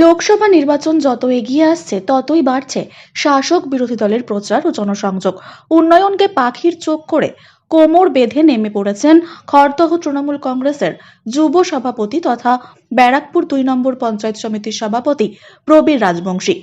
লোকসভা নির্বাচন যত এগিয়ে আসছে, ততই বাড়ছে শাসক বিরোধী দলের প্রচার ও জনসংযোগ। উন্নয়নকে পাখির চোখ করে কোমর বেঁধে নেমে পড়েছেন খরতহ তৃণমূল কংগ্রেসের যুব সভাপতি তথা ব্যারাকপুর দুই নম্বর পঞ্চায়েত সমিতির সভাপতি প্রবীর রাজবংশী।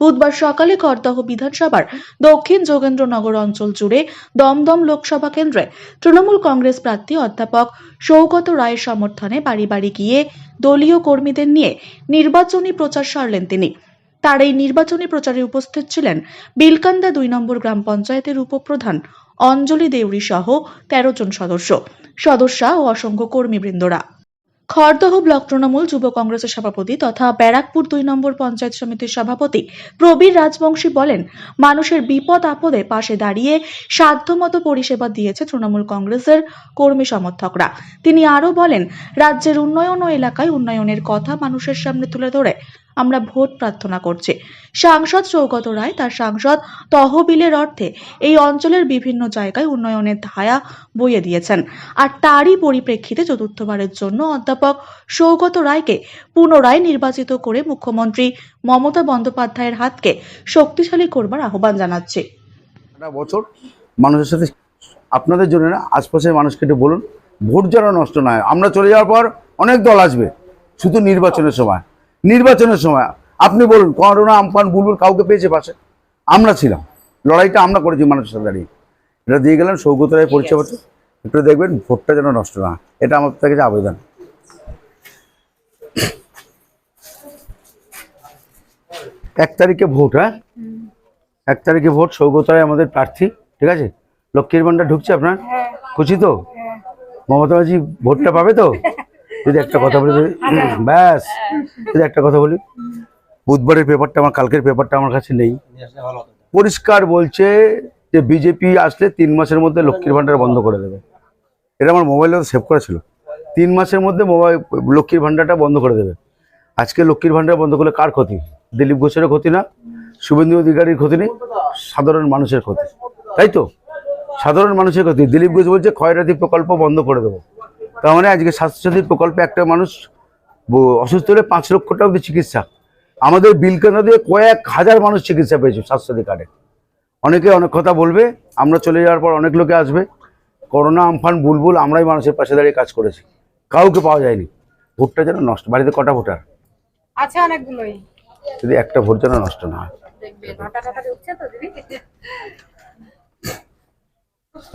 বুধবার সকালে খড়দহ বিধানসভার দক্ষিণ যোগেন্দ্রনগর অঞ্চল জুড়ে দমদম লোকসভা কেন্দ্রে তৃণমূল কংগ্রেস প্রার্থী অধ্যাপক সৌগত রায়ের সমর্থনে বাড়ি বাড়ি গিয়ে দলীয় কর্মীদের নিয়ে নির্বাচনী প্রচার সারলেন তিনি। তার এই নির্বাচনী প্রচারে উপস্থিত ছিলেন বিলকান্দা দুই নম্বর গ্রাম পঞ্চায়েতের উপপ্রধান অঞ্জলি দেউরি সহ তেরো জন সদস্য, সদস্যা ও অসংখ্য কর্মীবৃন্দরা। খড়দহ ব্লক তৃণমূল যুব কংগ্রেসের সভাপতি তথা ব্যারাকপুর দুই নম্বর পঞ্চায়েত সমিতির সভাপতি প্রবীর রাজবংশী বলেন, মানুষের বিপদ আপদে পাশে দাঁড়িয়ে সাধ্যমতো পরিষেবা দিয়েছে তৃণমূল কংগ্রেসের কর্মী সমর্থকরা। তিনি আরও বলেন, রাজ্যের উন্নয়ন ও এলাকায় উন্নয়নের কথা মানুষের সামনে তুলে ধরে আমরা ভোট প্রার্থনা করছি। সাংসদ সৌগত রায় তার সাংসদ তহবিলের অর্থে এই অঞ্চলের বিভিন্ন জায়গায় উন্নয়নের ধায়া বইয়ে দিয়েছেন। আর তারই পরিপ্রেক্ষিতে চতুর্থবারের জন্য অধ্যাপক সৌগত রায়কে পুনরায় নির্বাচিত করে মুখ্যমন্ত্রী মমতা বন্দ্যোপাধ্যায়ের হাতকে শক্তিশালী করবার আহ্বান জানাচ্ছে। বছর মানুষের সাথে আপনাদের জন্য না, আশপাশের মানুষকে একটু বলুন, ভোট যেন নষ্ট না হয়। আমরা চলে যাওয়ার পর অনেক দল আসবে, শুধু নির্বাচনের সময়। নির্বাচনের সময় আপনি বলুন করোনা আমফান বুলবুল কাউকে পেয়েছে পাশে? আমরা ছিলাম। লড়াইটা আমরা করেছি মানুষের সাথে দাঁড়িয়ে। এটা দিয়ে গেলাম সৌগত রায় পরিচয় একটু দেখবেন ভোটটা যেন নষ্ট না এটা আমার থেকে আবেদন। এক তারিখে ভোট হ্যাঁ? এক তারিখে ভোট সৌগত রায় আমাদের প্রার্থী ঠিক আছে? লক্ষ্মীর ভান্ডার ঢুকছে আপনার? খুশি তো? মমতা ব্যানার্জি ভোটটা পাবে তো? যদি একটা কথা বলি ব্যাস। যদি একটা কথা বলি, বুধবারের পেপারটা আমার, কালকের পেপারটা আমার কাছে নেই। পরিষ্কার বলছে যে বিজেপি আসলে তিন মাসের মধ্যে লক্ষ্মীর ভান্ডার বন্ধ করে দেবে। এটা আমার মোবাইলে সেভ করা ছিল। তিন মাসের মধ্যে মোবাইল লক্ষ্মীর ভান্ডারটা বন্ধ করে দেবে। আজকে লক্ষ্মীর ভান্ডার বন্ধ করলে কার ক্ষতি? দিলীপ ঘোষেরও ক্ষতি না, শুভেন্দু অধিকারীর ক্ষতি নেই, সাধারণ মানুষের ক্ষতি। তাই তো? সাধারণ মানুষের ক্ষতি। দিলীপ ঘোষ বলছে, ক্ষয়রাতি প্রকল্প বন্ধ করে দেবো। তার মানে আজকে স্বাস্থ্যসাথী প্রকল্পে একটা মানুষ অসুস্থ হলে পাঁচ লক্ষ টাকা অবধি চিকিৎসা। আমাদের বিলকেন্দ্র দিয়ে কয়েক হাজার মানুষ চিকিৎসা পেয়েছে স্বাস্থ্যসাথী কার্ডে। অনেকে অনেক কথা বলবে আমরা চলে যাওয়ার পর অনেক লোকে আসবে। করোনা আমফান বুলবুল আমরাই মানুষের পাশে দাঁড়িয়ে কাজ করেছি। কাউকে পাওয়া যায়নি। ভোটটা যেন নষ্ট বাড়িতে কটা ভোটার? আছে অনেকগুলোই। যদি একটা ভোট যেন নষ্ট না হয়।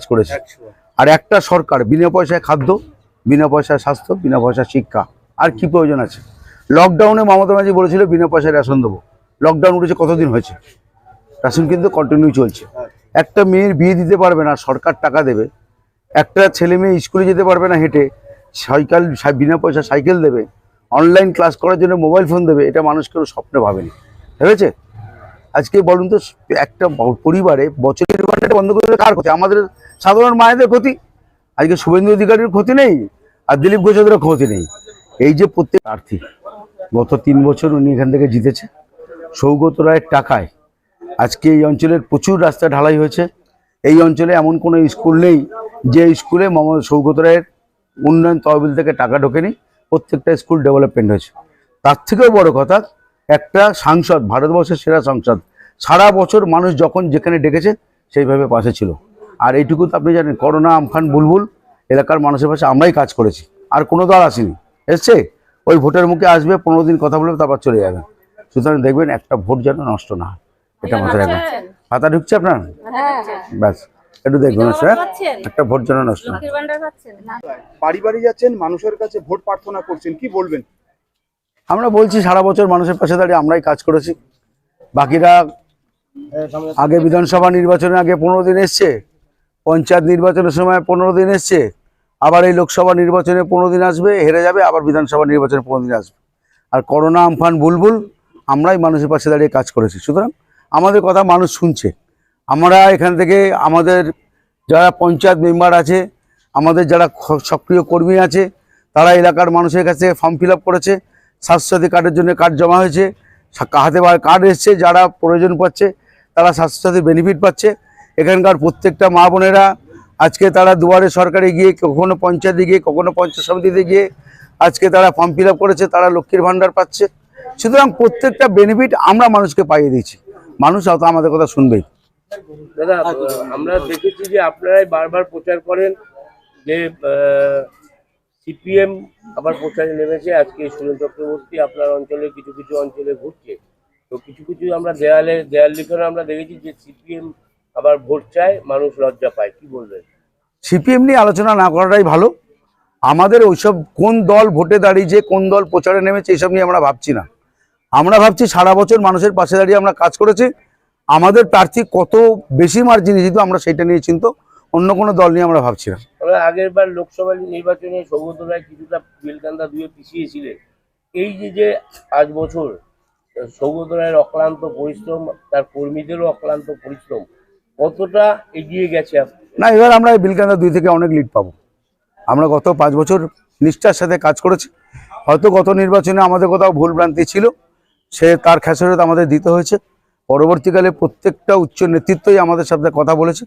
করেছি। আর একটা সরকার বিনা পয়সায় খাদ্য বিনা পয়সায় স্বাস্থ্য, বিনা পয়সায় শিক্ষা। আর কি প্রয়োজন আছে? লকডাউনে মমতা ব্যানার্জি বলেছিল, বিনা পয়সায় রেশন দেবো। লকডাউন উঠেছে, কতদিন হয়েছে? রেশন কিন্তু কন্টিনিউ চলছে। একটা মেয়ের বিয়ে দিতে পারবে না, সরকার টাকা দেবে। একটা ছেলে মেয়ে স্কুলে যেতে পারবে না হেঁটে, সাইকেল বিনা পয়সা সাইকেল দেবে। অনলাইন ক্লাস করার জন্য মোবাইল ফোন দেবে, এটা মানুষ কেউ স্বপ্নে ভাবেনি। ভেবেছে? আজকে বলুন তো, একটা পরিবারে বছরের বন্ধ করে কার ক্ষতি? আমাদের সাধারণ মায়েদের ক্ষতি। আজকে শুভেন্দু অধিকারীর ক্ষতি নেই আর দিলীপ ঘোষেদেরও ক্ষতি নেই। এই যে প্রত্যেক প্রার্থী, গত তিন বছর উনি এখান থেকে জিতেছে। সৌগত রায়ের টাকায় আজকে এই অঞ্চলের প্রচুর রাস্তা ঢালাই হয়েছে। এই অঞ্চলে এমন কোনো স্কুল নেই যে স্কুলে মমতা সৌগত রায়ের উন্নয়ন তহবিল থেকে টাকা ঢোকেনি। প্রত্যেকটা স্কুল ডেভেলপমেন্ট হয়েছে। তার থেকেও বড় কথা, একটা সাংসদ, ভারতবর্ষের সেরা সংসদ, সারা বছর মানুষ যখন যেখানে ডেকেছে, সেইভাবে পাশে ছিল। আর এইটুকু তো আপনি জানেন করোনা আমফান বুলবুল এলাকার মানুষের পাশে আমরাই কাজ করেছি। আর কোনো দল আসেনি। এসছে ওই ভোটের মুখে আসবে পনেরো দিন কথা বলবে তারপর চলে যাবে। সুতরাং দেখবেন একটা ভোট যেন নষ্ট না হয়। এটা মাথায় রাখবেন। পাতা ঢুকছে আপনার? হ্যাঁ। হ্যাঁ ব্যাস একটু দেখবেন স্যার পাচ্ছেন একটা ভোট যেন নষ্ট হয়। না। বাড়ি বাড়ি যাচ্ছেন মানুষের কাছে ভোট প্রার্থনা করছেন কি বলবেন? আমরা বলছি সারা বছর মানুষের পাশে দাঁড়িয়ে আমরাই কাজ করেছি। বাকিরা আগে বিধানসভা নির্বাচনের আগে পনেরো দিন এসছে পঞ্চায়েত নির্বাচনের সময় পনেরো দিন এসছে, আবার এই লোকসভা নির্বাচনে পনেরো দিন আসবে, হেরে যাবে, আবার বিধানসভা নির্বাচনে পনেরো দিন আসবে। আর করোনা আমফান বুলবুল, আমরাই মানুষের পাশে দাঁড়িয়ে কাজ করেছি। সুতরাং আমাদের কথা মানুষ শুনছে। আমরা এখান থেকে আমাদের যারা পঞ্চায়েত মেম্বার আছে, আমাদের যারা সক্রিয় কর্মী আছে, তারা এলাকার মানুষের কাছে ফর্ম ফিল করেছে, স্বাস্থ্যসাথী কার্ডের জন্য কার্ড জমা হয়েছে হাতে কার্ড এসছে, যারা প্রয়োজন পাচ্ছে তারা স্বাস্থ্যসাথী বেনিফিট পাচ্ছে। এখানকার প্রত্যেকটা মা বোনেরা, আজকে তারা দুয়ারে সরকারে গিয়ে, কখনো পঞ্চায়েতে গিয়ে, কখনো পঞ্চায়েত সমিতিতে গিয়ে, আজকে তারা ফর্ম ফিল করেছে, তারা লক্ষ্মীর ভাণ্ডার পাচ্ছে। সুতরাং প্রত্যেকটা বেনিফিট আমরা মানুষকে পাইয়ে দিচ্ছি মানুষ হয়তো আমাদের কথা শুনবেই। দাদা আমরা দেখেছি যে আপনারাই বারবার প্রচার করেন যে সিপিএম আবার প্রচারে নেমেছে, আজকে সুরেন চক্রবর্তী আপনার অঞ্চলে কিছু কিছু অঞ্চলে ঘুরছে। তো কিছু কিছু আমরা দেয়ালে, দেয়াল লিখনে আমরা দেখেছি যে সিপিএম আবার ভোট চায় মানুষ লজ্জা পায়। কি বলবেন? সিপিএম নিয়ে আলোচনা না করাটাই ভালো। আমাদের ওইসব কোন দল ভোটে দাঁড়িয়েছে কোন দল প্রচারে নেমেছে এইসব নিয়ে আমরা ভাবছি না। আমরা ভাবছি সারা বছর মানুষের পাশে দাঁড়িয়ে আমরা কাজ করেছি। আমাদের প্রার্থী কত বেশি মার্জিনে জিত আমরা সেটা নিয়ে চিন্ত অন্য কোনো দল নিয়ে আমরা ভাবছি না। আগের বার লোকসভা নির্বাচনে সৌগত রায় কিছুটা বিলকান্দা দুয়ে পিছিয়েছিলেন। এই যে যে পাঁচ বছর সৌগত রায়ের অক্লান্ত পরিশ্রম তার কর্মীদেরও অক্লান্ত পরিশ্রম কতটা এগিয়ে গেছে না, এবার আমরা বিলকান্দা দুই থেকে অনেক লিড পাবো। আমরা গত পাঁচ বছর নিষ্ঠার সাথে কাজ করেছি। হয়তো গত নির্বাচনে আমাদের কোথাও ভুল ভ্রান্তি ছিল, সে তার খেসারত আমাদের দিতে হয়েছে। পরবর্তীকালে প্রত্যেকটা উচ্চ নেতৃত্বই আমাদের সাথে কথা বলেছে।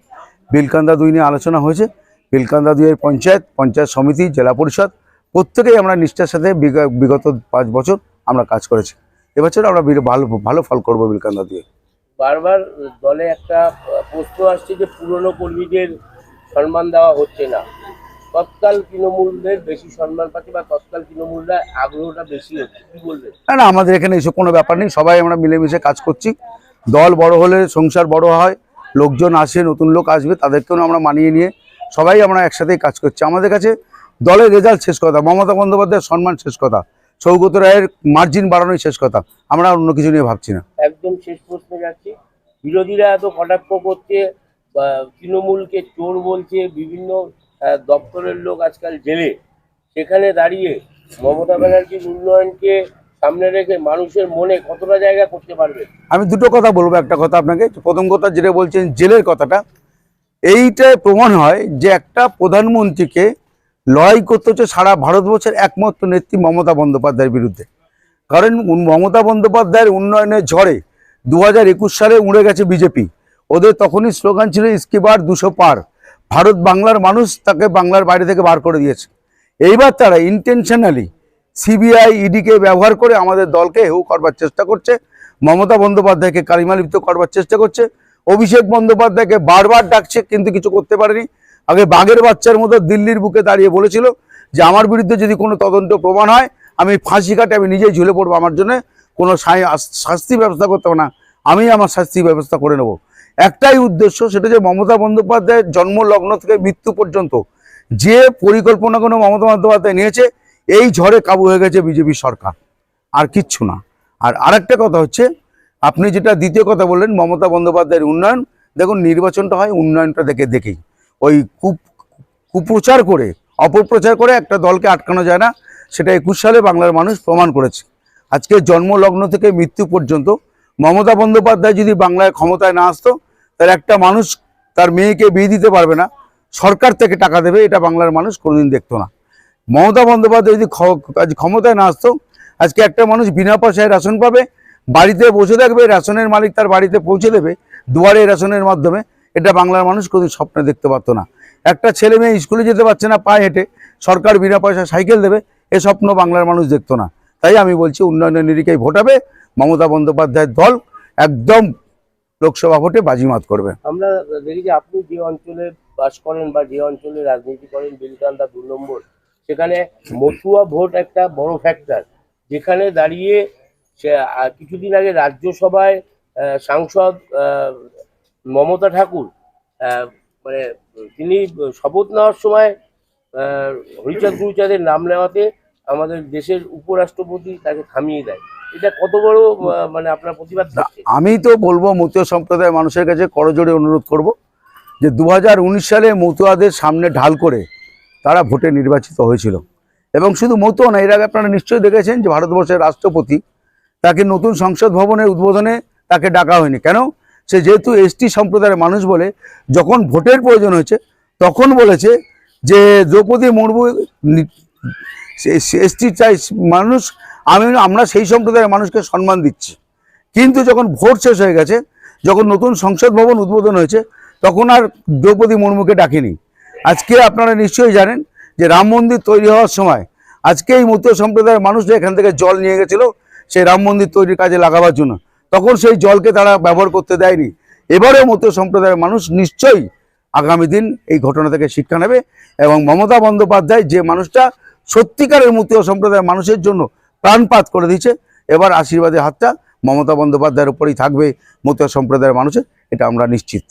বিলকান্দা দুই নিয়ে আলোচনা হয়েছে। বিলকান্দা দুইয়ের পঞ্চায়েত পঞ্চায়েত সমিতি, জেলা পরিষদ, প্রত্যেকেই আমরা নিষ্ঠার সাথে বিগ- বিগত পাঁচ বছর আমরা কাজ করেছি। এবছর আমরা ভালো ভালো ফল করব বিলকান্দা দিয়ে বারবার দলে একটা প্রশ্ন আসছে যে পুরনো কর্মীদের সম্মান দেওয়া হচ্ছে না। তৎকাল বেশি সম্মান বা তৎকাল আগ্রহটা বেশি না আমাদের এখানে এসব কোনো ব্যাপার নেই, সবাই আমরা মিলেমিশে কাজ করছি। দল বড় হলে সংসার বড় হয়, লোকজন আসে, নতুন লোক আসবে, তাদেরকেও আমরা মানিয়ে নিয়ে সবাই আমরা একসাথেই কাজ করছি। আমাদের কাছে দলের রেজাল্ট শেষ কথা, মমতা বন্দ্যোপাধ্যায়ের সম্মান শেষ কথা। সৌগত রায়ের মার্জিন বাড়ানোই শেষ কথা। আমরা অন্য কিছু নিয়ে ভাবছি না। একদম শেষ প্রশ্নে যাচ্ছি। বিরোধীরা এত কটাক্ষ করছে তৃণমূলকে চোর বলছে বিভিন্ন দপ্তরের লোক আজকাল জেলে। সেখানে দাঁড়িয়ে মমতা ব্যানার্জির উন্নয়নকে সামনে রেখে মানুষের মনে কতটা জায়গা করতে পারবে? আমি দুটো কথা বলব একটা কথা আপনাকে। প্রথম কথা যেটা বলছেন জেলের কথাটা এইটাই প্রমাণ হয় যে একটা প্রধানমন্ত্রীকে লড়াই করতে হচ্ছে সারা ভারতবর্ষের একমাত্র নেত্রী মমতা বন্দ্যোপাধ্যায়ের বিরুদ্ধে। কারণ মমতা বন্দ্যোপাধ্যায়ের উন্নয়নের ঝড়ে দু হাজার একুশ সালে উড়ে গেছে বিজেপি। ওদের তখনই স্লোগান ছিল ইস্কিবার দুশো পার। ভারত বাংলার মানুষ তাকে বাংলার বাইরে থেকে বার করে দিয়েছে। এইবার তারা ইন্টেনশনালি সিবিআই ইডিকে ব্যবহার করে আমাদের দলকে হেউ করবার চেষ্টা করছে। মমতা বন্দ্যোপাধ্যায়কে কালিমালিপ্ত করবার চেষ্টা করছে। অভিষেক বন্দ্যোপাধ্যায়কে বারবার ডাকছে, কিন্তু কিছু করতে পারেনি। আগে বাঘের বাচ্চার মতো দিল্লির বুকে দাঁড়িয়ে বলেছিল যে আমার বিরুদ্ধে যদি কোনো তদন্ত প্রমাণ হয়, আমি ফাঁসি কাটে, আমি নিজেই ঝুলে পড়ব, আমার জন্য কোনো শাস্তি ব্যবস্থা করতে হবে না। আমি আমার শাস্তি ব্যবস্থা করে নেব। একটাই উদ্দেশ্য, সেটা যে মমতা বন্দ্যোপাধ্যায়ের জন্ম লগ্ন থেকে মৃত্যু পর্যন্ত যে পরিকল্পনা কোনো মমতা বন্দ্যোপাধ্যায় নিয়েছে, এই ঝড়ে কাবু হয়ে গেছে বিজেপি সরকার। আর কিচ্ছু না। আর আরেকটা কথা হচ্ছে, আপনি যেটা দ্বিতীয় কথা বললেন মমতা বন্দ্যোপাধ্যায়ের উন্নয়ন, দেখুন নির্বাচনটা হয় উন্নয়নটা দেখে দেখেই। ওই কুপ, কুপ্রচার করে, অপপ্রচার করে একটা দলকে আটকানো যায় না। সেটা একুশ সালে বাংলার মানুষ প্রমাণ করেছে। আজকে জন্মলগ্ন থেকে মৃত্যু পর্যন্ত মমতা বন্দ্যোপাধ্যায় যদি বাংলায় ক্ষমতায় না আসতো, তাহলে একটা মানুষ তার মেয়েকে বিয়ে দিতে পারবে না। সরকার থেকে টাকা দেবে, এটা বাংলার মানুষ কোনোদিন দেখতো না। মমতা বন্দ্যোপাধ্যায় যদি আজ ক্ষমতায় না আসতো, আজকে একটা মানুষ বিনা পয়সায় রেশন পাবে, বাড়িতে বসে থাকবে, রেশনের মালিক তার বাড়িতে পৌঁছে দেবে, দুয়ারে রেশনের মাধ্যমে। এটা বাংলার মানুষ কোনোদিন স্বপ্নে দেখতে পারতো না। একটা ছেলে মেয়ে স্কুলে যেতে পারছে না, পায়ে হেঁটে, সরকার বিনা পয়সা সাইকেল দেবে, এ স্বপ্ন বাংলার মানুষ দেখতো না। তাই আমি বলছি, উন্নয়নের নিরিখেই ভোটাবে মমতা বন্দ্যোপাধ্যায়ের দল একদম লোকসভা ভোটে বাজিমাত করবে। আমরা দেখি যে আপনি যে অঞ্চলে বাস করেন বা যে অঞ্চলে রাজনীতি করেন, বেলকান্দা দু নম্বর, সেখানে মতুয়া ভোট একটা বড় ফ্যাক্টর যেখানে দাঁড়িয়ে কিছুদিন আগে রাজ্যসভায় সাংসদ মমতা ঠাকুর মানে তিনি শপথ নেওয়ার সময় হরিচাঁদ গুরুচাঁদের নাম নেওয়াতে আমাদের দেশের উপরাষ্ট্রপতি তাকে থামিয়ে দেয়। এটা কত বড় মানে আপনার প্রতিবাদ আমি তো বলব মতুয়া সম্প্রদায়ের মানুষের কাছে করজোড়ে অনুরোধ করব যে দু হাজার উনিশ সালে মতুয়াদের সামনে ঢাল করে তারা ভোটে নির্বাচিত হয়েছিল। এবং শুধু মতুয়া না এর আগে আপনারা নিশ্চয়ই দেখেছেন যে ভারতবর্ষের রাষ্ট্রপতি তাকে নতুন সংসদ ভবনের উদ্বোধনে তাকে ডাকা হয়নি। কেন? সে যেহেতু এসটি সম্প্রদায়ের মানুষ বলে, যখন ভোটের প্রয়োজন হয়েছে, তখন বলেছে যে দ্রৌপদী মুর্মু এসটি চাই মানুষ, আমি, আমরা সেই সম্প্রদায়ের মানুষকে সম্মান দিচ্ছি। কিন্তু যখন ভোট শেষ হয়ে গেছে, যখন নতুন সংসদ ভবন উদ্বোধন হয়েছে, তখন আর দ্রৌপদী মুর্মুকে ডাকেনি। আজকে আপনারা নিশ্চয়ই জানেন যে রাম মন্দির তৈরি হওয়ার সময়, আজকে এই মতুয়া সম্প্রদায়ের মানুষরা এখান থেকে জল নিয়ে গেছিল, সেই রাম মন্দির তৈরির কাজে লাগাবার জন্য। তখন সেই জলকে তারা ব্যবহার করতে দেয়নি। এবারেও মতো সম্প্রদায়ের মানুষ নিশ্চয়ই আগামী দিন এই ঘটনা থেকে শিক্ষা নেবে এবং মমতা বন্দ্যোপাধ্যায় যে মানুষটা সত্যিকারের মতীয় সম্প্রদায়ের মানুষের জন্য প্রাণপাত করে দিয়েছে, এবার আশীর্বাদের হাতটা মমতা বন্দ্যোপাধ্যায়ের উপরেই থাকবে মতীয় সম্প্রদায়ের মানুষের, এটা আমরা নিশ্চিত।